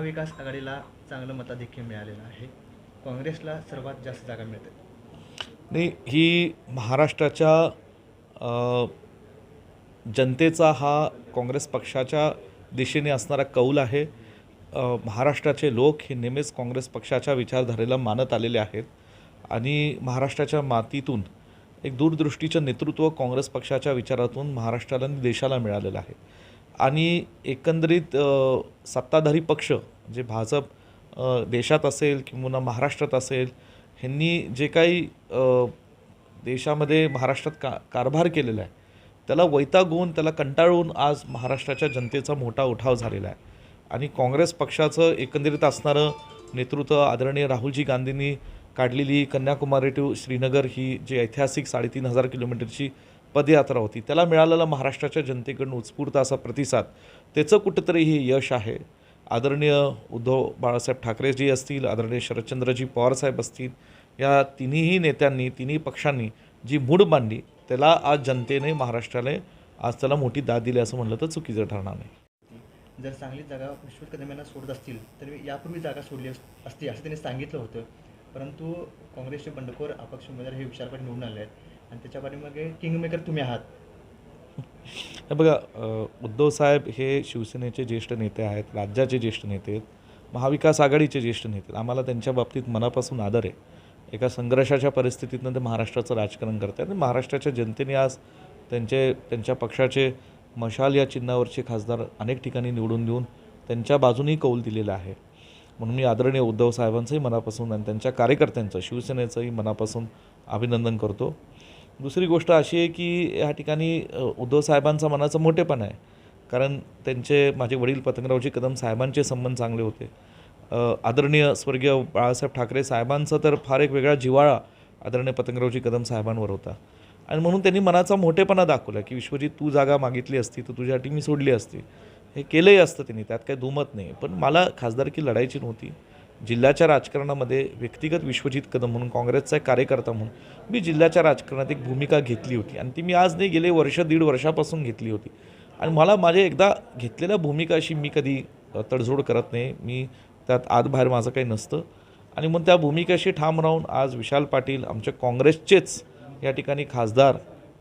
महाविकास आघाडीला चांगलं मताधिक्य मिळालेलं आहे. काँग्रेसला सर्वात जास्त जागा मिळते. नाही ही महाराष्ट्राच्या जनतेचा हा काँग्रेस पक्षाच्या दिशेने असणारा कौल आहे. महाराष्ट्राचे लोक हे नेहमीच काँग्रेस पक्षाच्या विचारधारेला मानत आलेले आहेत. आणि महाराष्ट्राच्या मातीतून एक दूरदृष्टीचं नेतृत्व काँग्रेस पक्षाच्या विचारातून महाराष्ट्राला आणि देशाला मिळालेलं आहे. आणि एकंदरीत सत्ताधारी पक्ष जे भाजप देशात असेल किंवा महाराष्ट्रात असेल ह्यांनी जे काही देशामध्ये महाराष्ट्रात का कारभार केलेला आहे त्याला वैतागून त्याला कंटाळून आज महाराष्ट्राच्या जनतेचा मोठा उठाव झालेला आहे. आणि काँग्रेस पक्षाचं एकंदरीत असणारं नेतृत्व आदरणीय राहुलजी गांधींनी काढलेली कन्याकुमारी टू श्रीनगर ही जी ऐतिहासिक साडेतीन हजार किलोमीटरची पदयात्रा होती. त्याला मिळालेला महाराष्ट्राच्या जनतेकडून उत्स्फूर्त असा प्रतिसाद. त्याचं कुठंतरी हे यश आहे. आदरणीय उद्धव बाळासाहेब ठाकरेजी असतील आदरणीय शरदचंद्रजी पवारसाहेब असतील या तिन्ही नेत्यांनी तिन्ही पक्षांनी जी मूड मांडली त्याला आज जनतेने महाराष्ट्राला आज त्याला मोठी दाद दिली असं म्हणलं तर चुकीचं ठरणार नाही. जर चांगली जागा विश्वजित कदम यांना सोडत असतील तर यापूर्वी जागा सोडली अस- असती असं त्यांनी सांगितलं होतं. परंतु काँग्रेसचे बंडखोर अपक्ष उमेदवार हे विचारपट निवडून आले आहेत. आणि त्याच्या पाठीमागे किंगमेकर तुम्ही आहात. बघा उद्धव साहेब हे शिवसेनेचे ज्येष्ठ नेते आहेत राज्याचे ज्येष्ठ नेते आहेत महाविकास आघाडीचे ज्येष्ठ नेते आहेत. आम्हाला त्यांच्या बाबतीत मनापासून आदर आहे. एका संघर्षाच्या परिस्थितीतनं ते महाराष्ट्राचं राजकारण करत आहेत आणि महाराष्ट्राच्या जनतेने आज त्यांचे त्यांच्या पक्षाचे मशाल या चिन्हावरचे खासदार अनेक ठिकाणी निवडून देऊन त्यांच्या बाजूनही कौल दिलेला आहे. म्हणून मी आदरणीय उद्धव साहेबांचंही मनापासून आणि त्यांच्या कार्यकर्त्यांचं शिवसेनेचंही मनापासून अभिनंदन करतो. दुसरी गोष्ट अशी आहे की ह्या ठिकाणी उद्धव साहेबांचा मनाचं मोठेपण आहे. कारण त्यांचे माझे वडील पतंगरावजी कदम साहेबांचे संबंध चांगले होते. आदरणीय स्वर्गीय बाळासाहेब ठाकरे साहेबांचा तर फार एक वेगळा जिव्हाळा आदरणीय पतंगरावजी कदम साहेबांवर होता. आणि म्हणून त्यांनी मनाचा मोठेपणा दाखवला की विश्वजीत तू जागा मागितली असती तर तुझ्यासाठी मी सोडली असती. हे केलंही असतं त्यांनी त्यात काही दुमत नाही. पण मला खासदारकी लढायची नव्हती. जिल्ह्याच्या राजकारणामध्ये व्यक्तिगत विश्वजित कदम म्हणून काँग्रेसचा एक कार्यकर्ता म्हणून मी जिल्ह्याच्या राजकारणात एक भूमिका घेतली होती. आणि ती मी आज नाही गेले वर्ष दीड वर्षापासून घेतली होती. आणि मला माझ्या एकदा घेतलेल्या भूमिका अशी मी कधी तडजोड करत नाही. मी त्यात आत बाहेर माझं काही नसतं. आणि मग त्या भूमिकेशी ठाम राहून आज विशाल पाटील आमच्या काँग्रेसचेच या ठिकाणी खासदार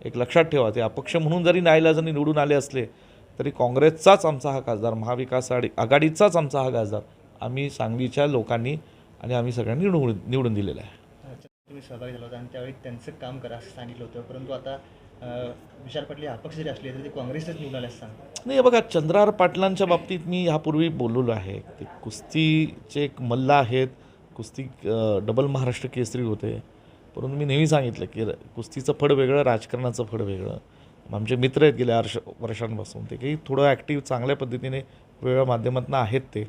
एक लक्षात ठेवा ते अपक्ष म्हणून जरी नाईलाजाने निवडून आले असले तरी काँग्रेसचाच आमचा हा खासदार महाविकास आघाडीचाच आमचा हा खासदार. आम्ही सांगलीच्या लोकांनी आणि आम्ही सगळ्यांनी निवडून निवडून दिलेला आहे. तुम्ही सहभागी झाला होता आणि त्यावेळी त्यांचं काम करा असं सांगितलं होतं. परंतु आता विशाल पाटील हे अपक्ष जरी असले तरी ते काँग्रेसच निवडून आले असं सांगतात नाही बघा चंद्रार पाटलांच्या बाबतीत मी ह्यापूर्वी बोललेलो आहे. ते कुस्तीचे एक मल्ल आहेत. कुस्ती डबल महाराष्ट्र केसरी होते. परंतु मी नेहमी सांगितलं की कुस्तीचं फड वेगळं राजकारणाचं फड वेगळं. आमचे मित्र आहेत गेल्या वर्ष वर्षांपासून. ते काही थोडं ॲक्टिव्ह चांगल्या पद्धतीने वेगळ्या माध्यमातून आहेत ते.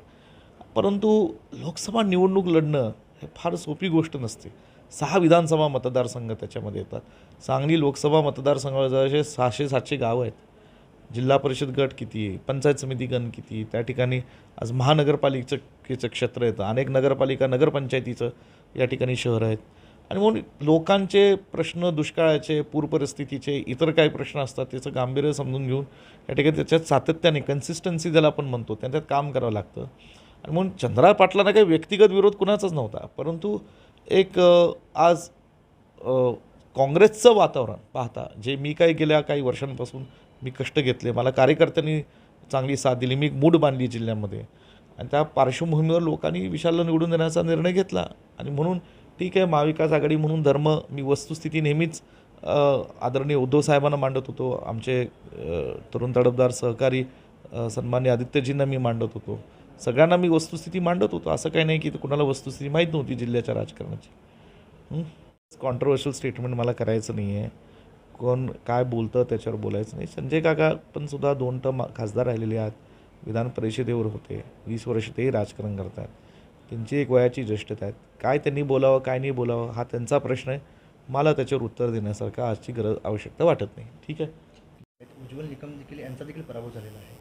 परंतु लोकसभा निवडणूक लढणं हे फार सोपी गोष्ट नसते. सहा विधानसभा मतदारसंघ त्याच्यामध्ये येतात. सांगली लोकसभा मतदारसंघावर सहाशे सातशे गावं आहेत. जिल्हा परिषद गट किती आहे? पंचायत समिती गण किती त्या ठिकाणी आज महानगरपालिकेचं क्षेत्र येतं. अनेक नगरपालिका नगरपंचायतीचं या ठिकाणी शहर आहेत. आणि म्हणून लोकांचे प्रश्न दुष्काळाचे पूरपरिस्थितीचे इतर काही प्रश्न असतात त्याचं गांभीर्य समजून घेऊन या ठिकाणी त्याच्यात सातत्याने कन्सिस्टन्सी ज्याला आपण म्हणतो त्याच्यात काम करावं लागतं. आणि म्हणून चंद्रा पाटलांना काही व्यक्तिगत विरोध कुणाचाच नव्हता. परंतु एक आज काँग्रेसचं वातावरण पाहता जे मी काही गेल्या काही वर्षांपासून मी कष्ट घेतले मला कार्यकर्त्यांनी चांगली साथ दिली मी एक मूड बांधली जिल्ह्यामध्ये. आणि त्या पार्श्वभूमीवर लोकांनी विशालला निवडून देण्याचा निर्णय घेतला. आणि म्हणून ठीक आहे महाविकास आघाडी म्हणून धर्म मी वस्तुस्थिती नेहमीच आदरणीय उद्धव साहेबांना मांडत होतो. आमचे तरुण तडफदार सहकारी सन्मान्य आदित्यजींना मी मांडत होतो. सगळ्यांना मी वस्तुस्थिती मांडत होतो. असं काही नाही की कुणाला वस्तुस्थिती माहीत नव्हती जिल्ह्याच्या राजकारणाची. कॉन्ट्रोवर्शियल स्टेटमेंट मला करायचं नाही आहे कोण काय बोलतं त्याच्यावर बोलायचं नाही. संजय काका पण सुद्धा दोन टर्म खासदार राहिलेले आहेत. विधान परिषदेवर होते. वीस वर्ष तेही राजकारण करतात त्यांची एक वयाची ज्येष्ठता आहेत. काय त्यांनी बोलावं काय नाही बोलावं हा त्यांचा प्रश्न आहे. मला त्याच्यावर उत्तर देण्यासारखा आजची गरज आवश्यकता वाटत नाही. ठीक आहे? उज्ज्वल निकम देखील यांचा देखील पराभव झालेला आहे.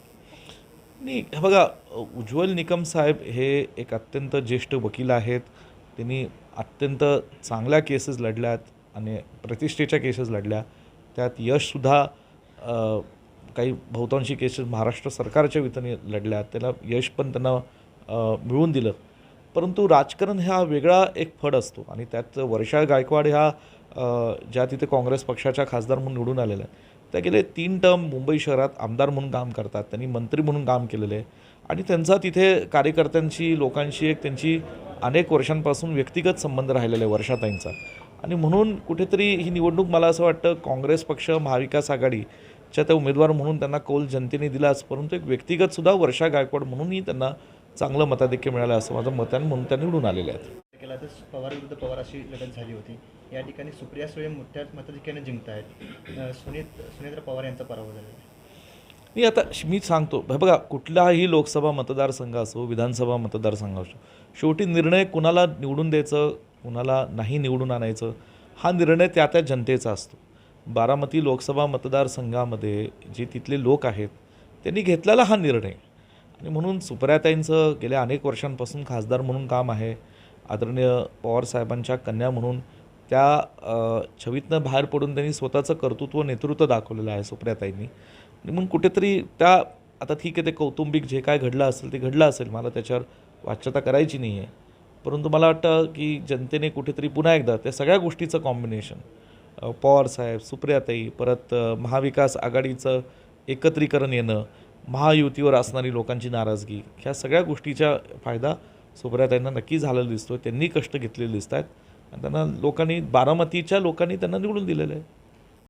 नाही हे बघा उज्ज्वल निकम साहेब हे एक अत्यंत ज्येष्ठ वकील आहेत. त्यांनी अत्यंत चांगल्या केसेस लढल्यात आणि प्रतिष्ठेच्या केसेस लढल्या. त्यात यशसुद्धा काही बहुतांशी केसेस महाराष्ट्र सरकारच्या वितने लढल्या त्याला यश पण त्यांना मिळवून दिलं. परंतु राजकारण हा वेगळा एक फड असतो आणि त्यात वर्षा गायकवाड ह्या ज्या तिथे काँग्रेस पक्षाच्या खासदार म्हणून निवडून आलेल्या आहेत त्या गेले तीन टर्म मुंबई शहरात आमदार म्हणून काम करतात. त्यांनी मंत्री म्हणून काम केलेलं आहे. आणि त्यांचा तिथे कार्यकर्त्यांशी लोकांशी एक त्यांची अनेक वर्षांपासून व्यक्तिगत संबंध राहिलेला आहे वर्षाताईंचा. आणि म्हणून कुठेतरी ही निवडणूक मला असं वाटतं काँग्रेस पक्ष महाविकास आघाडीच्या त्या उमेदवार म्हणून त्यांना कौल जनतेने दिलाच परंतु एक व्यक्तिगतसुद्धा वर्षा गायकवाड म्हणूनही त्यांना चांगलं मताधिक्य मिळालं असं माझं मत आहे आणि म्हणून त्या निवडून आलेले आहेत. केला तर पवार विरुद्ध पवार अशी लढत झाली होती. या ठिकाणी सुप्रिया सुळे मोठ्या मताधिक्याने जिंकत आहेत सुनीत सुनेत्र पवार यांचा पराभव झालेला आहे. मी आता मी सांगतो हे बघा कुठलाही लोकसभा मतदारसंघ असो विधानसभा मतदारसंघ असो शेवटी निर्णय कुणाला निवडून द्यायचं कुणाला नाही निवडून आणायचं हा निर्णय त्या त्या जनतेचा असतो. बारामती लोकसभा मतदारसंघामध्ये जे तिथले लोक आहेत त्यांनी घेतलेला हा निर्णय. आणि म्हणून सुप्रियाताईंचं गेल्या अनेक वर्षांपासून खासदार म्हणून काम आहे. आदरणीय पवारसाहेबांच्या कन्या म्हणून त्या छवीतनं बाहेर पडून त्यांनी स्वतःचं कर्तृत्व नेतृत्व दाखवलेलं आहे सुप्रियाताईंनी. आणि मग कुठेतरी त्या आता ठीक आहे ते कौटुंबिक जे काय घडलं असेल ते घडलं असेल मला त्याच्यावर वाच्यता करायची नाही आहे परंतु मला वाटतं की जनतेने कुठेतरी पुन्हा एकदा त्या सगळ्या गोष्टीचं कॉम्बिनेशन पवारसाहेब सुप्रियाताई परत महाविकास आघाडीचं एकत्रीकरण येणं महायुतीवर असणारी लोकांची नाराजगी ह्या सगळ्या गोष्टीचा फायदा सुप्रियाताईंना नक्की झालेलं दिसतो त्यांनी कष्ट घेतलेले दिसत आहेत आणि त्यांना लोकांनी बारामतीच्या लोकांनी त्यांना निवडून दिलेलं आहे.